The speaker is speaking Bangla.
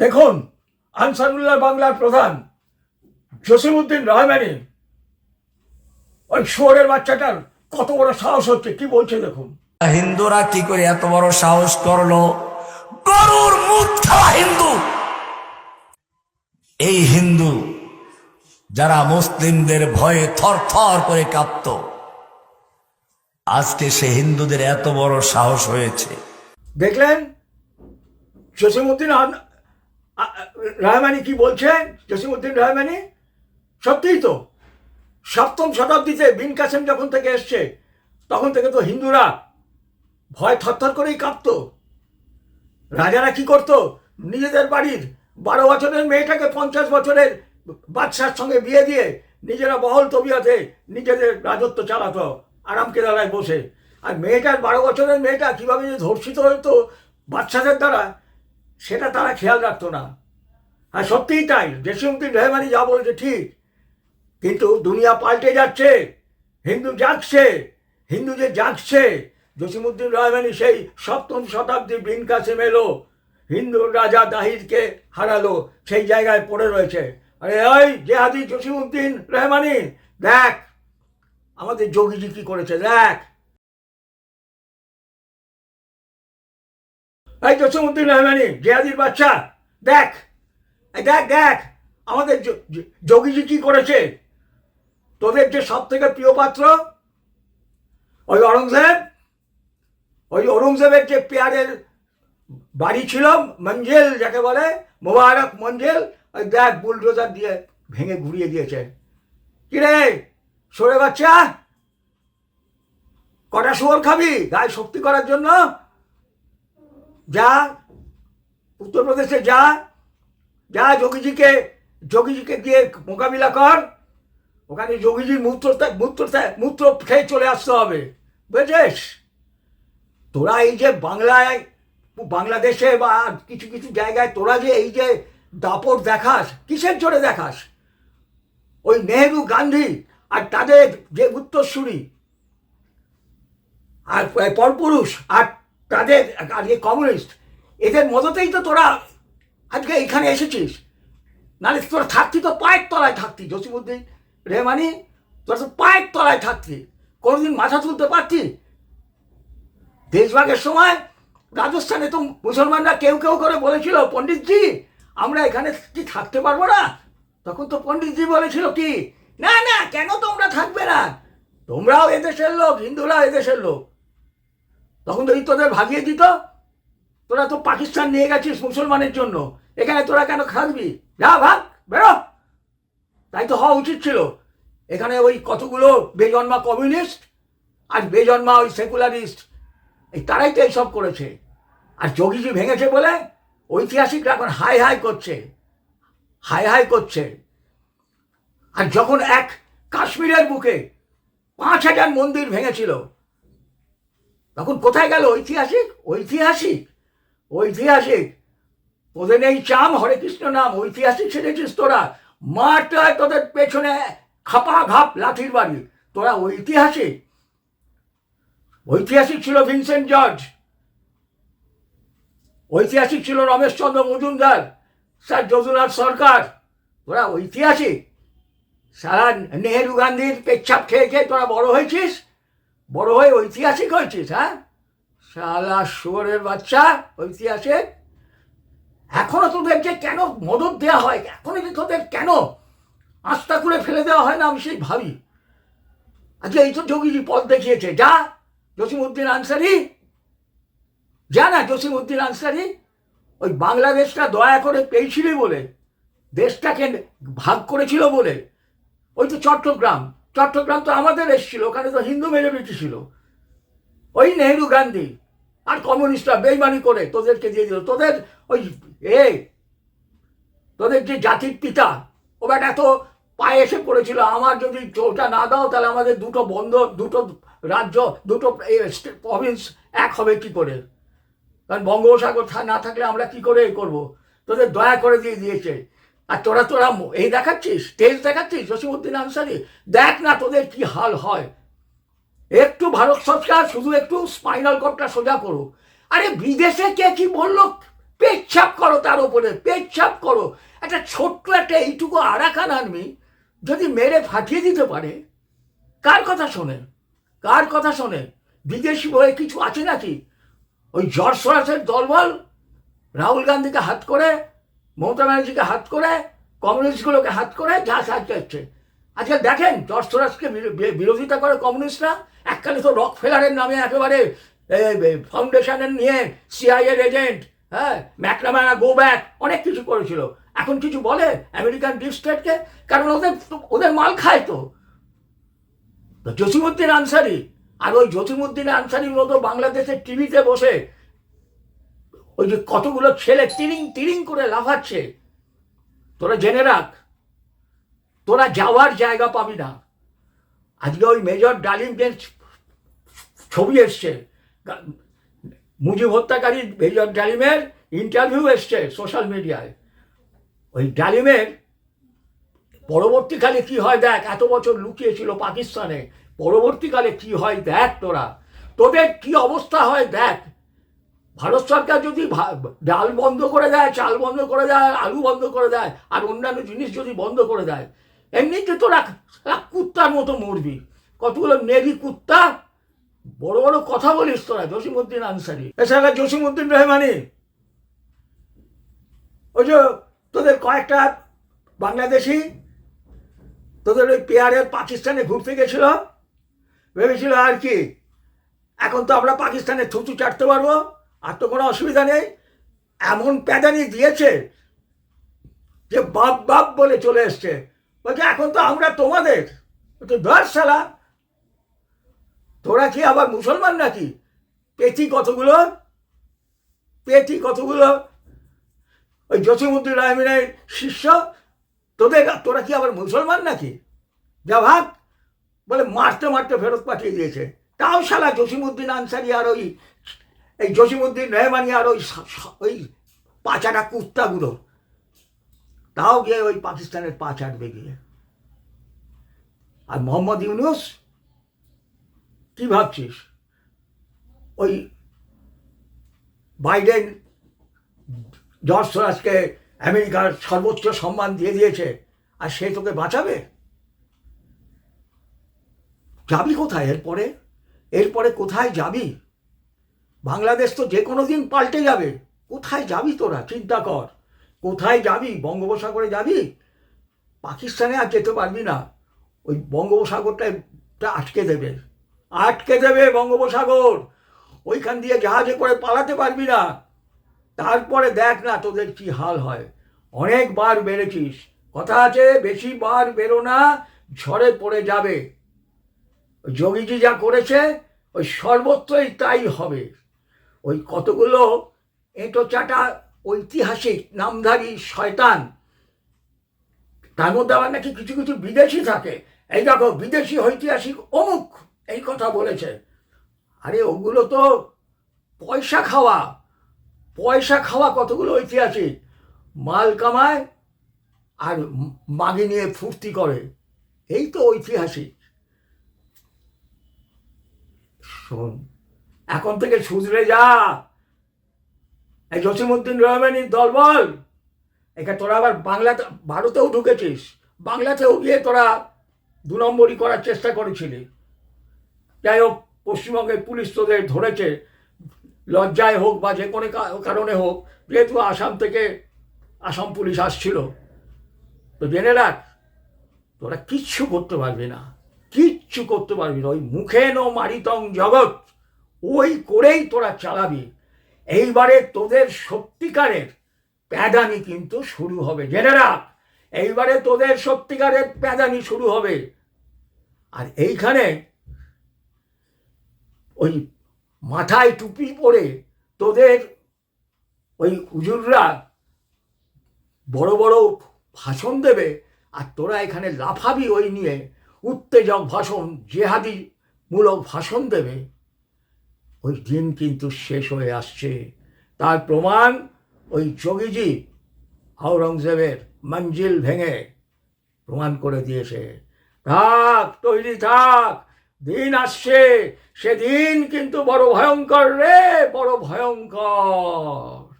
দেখুন আনসারুল্লাহ বাংলার প্রধান জসিমুদ্দিন রহমানি ওই শুয়োরের বাচ্চাটার কত বড় সাহস হচ্ছে কি বলছে দেখুন। হিন্দুরা কি করে এত বড় সাহস করল? গরুর মুখ খাওয়া হিন্দু। এই হিন্দু যারা মুসলিমদের ভয়ে থর থর করে কাঁপত আজকে সে হিন্দুদের এত বড় সাহস হয়েছে। দেখলেন জসিমুদ্দিন রহমানি কি বলছে? জসিমুদ্দিন রহমানি সত্যিই তো। সপ্তম শতাব্দীতে বিন কাসেম যখন থেকে এসছে, তখন থেকে তো হিন্দুরা ভয় থরথর করেই কাঁপতো রাজারা কি করতো? নিজেদের বাড়ির বারো বছরের মেয়েটাকে পঞ্চাশ বছরের বাদশার সঙ্গে বিয়ে দিয়ে নিজেরা বহল তবিয়াতে নিজেদের রাজত্ব চালাতো, আরাম কেদারায় বসে। আর মেয়েটার বারো বছরের মেয়েটা কীভাবে যে ধর্ষিত হতো বাচ্চাদের দ্বারা সেটা তারা খেয়াল রাখতো না। আর সত্যিই তাই। জসিমুদ্দিন রহমানি যা বলেছে ঠিক। কিন্তু দুনিয়া পাল্টে যাচ্ছে, হিন্দু জাগছে হিন্দু যে জাগছে জসিমুদ্দিন রহমানি সেই সপ্তম শতাব্দী বিন কাসেম এলো, হিন্দু রাজা দাহিরকে হারালো, সেই জায়গায় পড়ে রয়েছে। আরে ওই জেহাদি জসিমুদ্দিন রহমানি, দেখ, আমাদের যোগীজি কি করেছে, দেখ। এই জসিমুদ্দিন রহমানি জেহাদির বাচ্চা। দেখ দেখ দেখ, আমাদের যোগীজি কি করেছে? তোদের যে সব থেকে প্রিয় পাত্র, ওই অরঙ্গজেব, ওই ঔরঙ্গজেবের যে পেয়ারের বাড়ি ছিল, মঞ্জেল যাকে বলে, মোবারক মঞ্জেল, ওই দেখ, বুলডোজার দিয়ে ভেঙে ঘুরিয়ে দিয়েছে। কিরে, সরে বাচ্চা, কটা শুয়োর খাবি? গায়ে শক্তি করার জন্য? যা উত্তরপ্রদেশে যা যা যোগীজিকে যোগীজিকে দিয়ে মোকাবিলা কর, ওখানে যোগীজির মূত্র মূত্র মূত্র খেয়ে চলে আসতে হবে। বুঝেছিস? তোরা এই যে বাংলায়, বাংলাদেশে বা কিছু কিছু জায়গায় তোরা যে এই যে দাপট দেখাস, কিসের জোরে দেখাস? ওই নেহেরু গান্ধী আর তাদের যে উত্তরসূরি, আর পরপুরুষ, আর তাদের যে কমিউনিস্ট, এদের মদতেই তো তোরা আজকে এখানে এসেছিস। নাহলে তোরা থাকতি তো পায়ের তলায় থাকতি জসিমুদ্দিন রেমানি তোরা তো পায়ের তলায় থাকতি। কোনোদিন মাথা তুলতে পারতি? দেশভাগের সময় রাজস্থানে তো মুসলমানরা কেউ কেউ করে বলেছিল, পণ্ডিতজি, আমরা এখানে কি থাকতে পারব না? তখন তো পণ্ডিতজি বলেছিল কি, না না, কেন তোমরা থাকবে না? তোমরাও এদেশের লোক, হিন্দুরাও এদেশের লোক। তখন এই তোদের ভাগিয়ে দিত? তোরা তো পাকিস্তান নিয়ে গেছিস মুসলমানের জন্য। এখানে তোরা কেন থাকবি যা ভাগ, বেরো। তাই তো হওয়া উচিত ছিল। এখানে ওই কতগুলো বেজন্মা কমিউনিস্ট আর বেজন্মা ওই সেকুলারিস্ট, এই তারাই তো এইসব করেছে। আর যোগীজি ভেঙেছে বলে ঐতিহাসিকরা এখন হাই হাই করছে। হাই হাই করছে। আর যখন এক কাশ্মীরের বুকে পাঁচ হাজার মন্দির ভেঙেছিল তখন কোথায় গেল ঐতিহাসিক? ঐতিহাসিক। ঐতিহাসিক। ওদের নেই চাম, হরে কৃষ্ণ নাম। ঐতিহাসিক সেজেছিস তোরা। মাঠটায় তোদের পেছনে খাপা ঘাপ লাঠির বাড়ি। তোরা ঐতিহাসিক। ঐতিহাসিক ছিল ভিনসেন্ট জর্জ। ঐতিহাসিক ছিল রমেশচন্দ্র মজুমদার, স্যার যদুনাথ সরকার। তোরা ঐতিহাসিক। সারা নেহেরু গান্ধীর পেচ্ছাপ খেয়ে খেয়ে তোরা বড় হয়েছিস। বড় হয়ে ঐতিহাসিক হয়েছিস হ্যাঁ? শালা শুয়োরের বাচ্চা, ঐতিহাসিক। এখনও তোদের যে কেন মদত দেওয়া হয় এখনও যে তোদের কেন আস্থা করে ফেলে দেওয়া হয় না, আমি সেই ভাবি। আজকে এই তো যোগীজি পথ দেখিয়েছে, যা জসিমউদ্দিন আনসারি। যা না জসিমউদ্দিন আনসারি, ওই বাংলাদেশটা দয়া করে পেয়েছিলি বলে, দেশটাকে ভাগ করেছিল বলে। ওই তো চট্টগ্রাম। চট্টগ্রাম তো আমাদের এসেছিল, ওখানে তো হিন্দু মেজরিটি ছিল। ওই নেহেরু গান্ধী আর কমিউনিস্টরা বেইমানি করে তোদেরকে দিয়ে দিল। তোদের ওই এ, তোদের যে জাতির পিতা, ও বেটা তো পায়ে এসে পড়েছিল, আমার যদি ওটা না দাও, তাহলে আমাদের দুটো বন্ধ, দুটো রাজ্য, দুটো প্রভিন্স এক হবে কি করে? কারণ বঙ্গোপসাগর না থাকলে আমরা কি করে এ করব? তোদের দয়া করে দিয়ে দিয়েছে। আর তোরা তোরা এই দেখাচ্ছিস? তেজ দেখাচ্ছিস? জসিমুদ্দিন আনসারি? দেখ না তোদের কি হাল হয়। একটু ভারত সরকার, শুধু একটু স্পাইনাল কর্ডটা সোজা করো। আরে বিদেশে কে কি বলল? পেচ্ছাপ করো তার উপরে, পেচ্ছাপ করো। একটা ছোট্ট একটা এইটুকু আরাকান আর্মি যদি মেরে ফাটিয়ে দিতে পারে, কার কথা শোনে? কার কথা শোনে? বিদেশি বয়ে কিছু আছে নাকি? ওই জর্জ সরাসের দলবল? রাহুল গান্ধীকে হাত করে মমতা ব্যানার্জিকে হাত করে, কমিউনিস্টগুলোকে হাত করে যা সাহায্য হচ্ছে। আজকে দেখেন বি- বিরোধিতা করে কমিউনিস্টরা, এককালে তো রক ফেলারের নামে একেবারে ফাউন্ডেশনের নিয়ে সিআইএর এজেন্ট হ্যাঁ ম্যাকনামারা গো ব্যাক অনেক কিছু করেছিল। এখন কিছু বলে আমেরিকান ডিপ স্টেটকে কারণ ওদের ওদের মাল খায় তো। তো জসিমুদ্দিন আনসারি, আর ওই জসিমুদ্দিন আনসারির মতো বাংলাদেশের টিভিতে বসে ওই যে কতগুলো ছেলে তিরিং তিরিং করে লাফাচ্ছে। তোরা জেনে রাখ, তোরা যাওয়ার জায়গা পাবি না। আজকে ওই মেজর ডালিমদের ছবি এসছে মুজিব হত্যাকারী মেজর ডালিমের ইন্টারভিউ এসছে সোশ্যাল মিডিয়ায় ওই ডালিমের পরবর্তীকালে কি হয় দেখ, এত বছর লুকিয়েছিল পাকিস্তানে, পরবর্তীকালে কি হয় দেখ তোরা। তোদের কি অবস্থা হয় দেখ ভারত সরকার যদি ডাল বন্ধ করে দেয়, চাল বন্ধ করে দেয়, আলু বন্ধ করে দেয়, আর অন্যান্য জিনিস যদি বন্ধ করে দেয়, এমনিতে তোরা তোরা কুত্তার মতো মরবি। কতগুলো নেগি কুত্তা? বড় বড় কথা বলিস তোরা জসিমুদ্দিন আনসারি। এছাড়া জসিমুদ্দিন রহমানি, ওই যে তোদের কয়েকটা বাংলাদেশি, তোদের ওই পেয়ারের পাকিস্তানে ঘুরতে গেছিল, ভেবেছিল আর কি, এখন তো আমরা পাকিস্তানে থুতু চাটতে পারব। আর তো কোনো অসুবিধা নেই। এমন প্যাদানি দিয়েছে যে বাপ বাপ বলে চলে এসছে। বলছে, এখন তো আমরা তোমাদের। তো ধর সালা তোরা কি আবার মুসলমান নাকি? পেটি কতগুলো? পেটি কতগুলো? ওই জসিমুদ্দিন রহমানের শিষ্য? তোদের, তোরা কি আবার মুসলমান নাকি? যা ভাগ। বলে মারতে মারতে ফেরত পাঠিয়ে দিয়েছে। তাও শালা জসিমুদ্দিন আনসারি আর ওই এই জসিমুদ্দিন রহমানি আর ওই ওই পাচাটা কুত্তাগুলো। তাও গিয়ে ওই পাকিস্তানের পা চাটবে গিয়ে আর মোহাম্মদ ইউনুস? কি ভাবছিস? ওই বাইডেন জর্জ সরাজকে আমেরিকার সর্বোচ্চ সম্মান দিয়ে দিয়েছে, আর সে তোকে বাঁচাবে? যাবি কোথায় এরপরে? এরপরে কোথায় যাবি? বাংলাদেশ তো যে কোনো দিন পাল্টে যাবে। কোথায় যাবি তোরা? চিন্তা কর। কোথায় যাবি? বঙ্গোপসাগরে যাবি? পাকিস্তানে আর যেতে পারবি না। ওই বঙ্গোপসাগরটা টা আটকে দেবে। আটকে দেবে বঙ্গোপসাগর। ওইখান দিয়ে জাহাজে করে পালাতে পারবি না। তারপরে দেখ না তোদের কি হাল হয়। অনেকবার বেড়েছিস কথা আছে, বেশি বার বেরো না, ঝড়ে পড়ে যাবে। যোগীজি যা করেছে, ওই সর্বত্রই তাই হবে। ওই কতগুলো এঁটো চাটা ঐতিহাসিক নামধারী শয়তান। তার মধ্যে আবার নাকি কিছু কিছু বিদেশি থাকে। এই দেখো, বিদেশি ঐতিহাসিক অমুক এই কথা বলেছে। আরে, ওগুলো তো পয়সা খাওয়া। পয়সা খাওয়া কতগুলো ঐতিহাসিক? মাল কামায় আর মাগে নিয়ে ফুর্তি করে। এই তো ঐতিহাসিক। শোন এখন থেকে সুধরে যা। এই জসিমুদ্দিন রহমানির দলবল। এখানে তোরা আবার বাংলাতে, ভারতেও ঢুকেছিস। বাংলাতেও গিয়ে তোরা দু নম্বরই করার চেষ্টা করেছিলি। যাই হোক পশ্চিমবঙ্গের পুলিশ তোদের ধরেছে। লজ্জায় হোক বা যে কোনো কারণে হোক, যেহেতু আসাম থেকে আসাম পুলিশ আসছিল। তো জেনে রাখ, তোরা কিচ্ছু করতে পারবি না। কিচ্ছু করতে পারবি না। ওই মুখে নো মারিতং জগৎ। ওই করেই তোরা চালাবি। এইবারে তোদের সত্যিকারের প্যাদানি কিন্তু শুরু হবে। জেনে রাখ, এইবারে তোদের সত্যিকারের প্যাদানি শুরু হবে। আর এইখানে ওই মাথায় টুপি পরে তোদের ওই হুজুররা বড় বড় ভাষণ দেবে আর তোরা এখানে লাফাবি ওই নিয়ে। উত্তেজক ভাষণ জেহাদি মূলক ভাষণ দেবে। ওই দিন কিন্তু শেষ হয়ে আসছে। তার প্রমাণ ওই যোগীজি আওরঙ্গজেবের মঞ্জিল ভেঙে প্রমাণ করে দিয়েছে। থাক, তৈরি থাক, দিন আসছে, সেদিন কিন্তু বড় ভয়ঙ্কর রে, বড় ভয়ঙ্কর।